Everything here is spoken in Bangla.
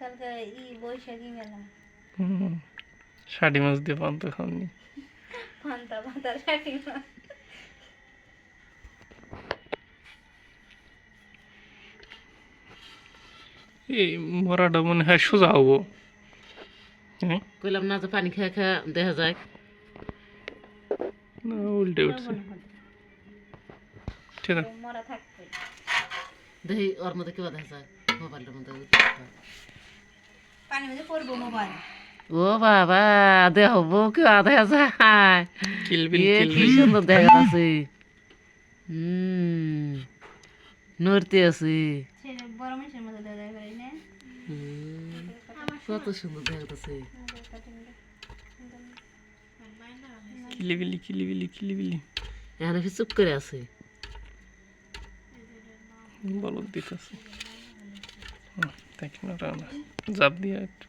কালকে ই বৈশাখী মেলা। হুম ষাটি মাছ দিয়ে পান্ত খাওনি পান্তা পাতা ষাটি মাছ। এই মরাটা মনে হয় সোজা হব। হ্যাঁ? কইলাম না যে পানি খেয়ে খেয়ে দেখা যায়। না উল্টে উঠছে। ঠিক আছে। দেখি ওর মধ্যে কেউ দেখা যায় মোবাইলের মধ্যে। ও বাবা দেহ বউ কেউ দেখা যায় কি সুন্দর দেখা যাচ্ছে হুম নড়তে আছে। হুম, কত সুন্দর দেখা যাচ্ছে কিলিবিলি কিলিবিলি কিলিবিলি এখানে কি চুপ করে আছে। বলদ দিতেছে। দেখি না রানা জাপ দিয়ে একটু